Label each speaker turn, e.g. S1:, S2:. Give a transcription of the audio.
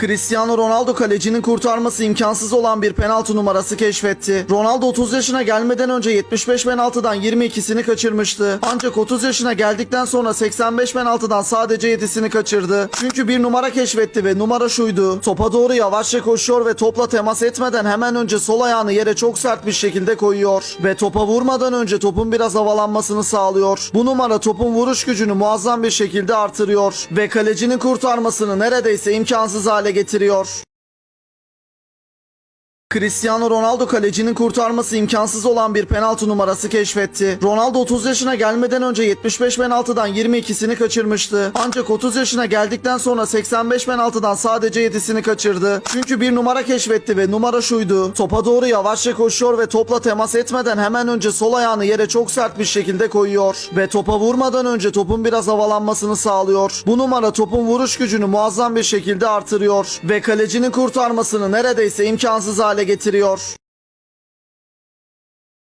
S1: Cristiano Ronaldo kalecinin kurtarması imkansız olan bir penaltı numarası keşfetti. Ronaldo 30 yaşına gelmeden önce 75 penaltıdan 22'sini kaçırmıştı. Ancak 30 yaşına geldikten sonra 85 penaltıdan sadece 7'sini kaçırdı. Çünkü bir numara keşfetti ve numara şuydu. Topa doğru yavaşça koşuyor ve topla temas etmeden hemen önce sol ayağını yere çok sert bir şekilde koyuyor. Ve topa vurmadan önce topun biraz havalanmasını sağlıyor. Bu numara topun vuruş gücünü muazzam bir şekilde artırıyor. Ve kalecinin kurtarmasını neredeyse imkansız hale getiriyor. Cristiano Ronaldo kalecinin kurtarması imkansız olan bir penaltı numarası keşfetti. Ronaldo 30 yaşına gelmeden önce 75 penaltıdan 22'sini kaçırmıştı. Ancak 30 yaşına geldikten sonra 85 penaltıdan sadece 7'sini kaçırdı. Çünkü bir numara keşfetti ve numara şuydu. Topa doğru yavaşça koşuyor ve topla temas etmeden hemen önce sol ayağını yere çok sert bir şekilde koyuyor. Ve topa vurmadan önce topun biraz havalanmasını sağlıyor. Bu numara topun vuruş gücünü muazzam bir şekilde artırıyor. Ve kalecinin kurtarmasını neredeyse imkansız hale getiriyor.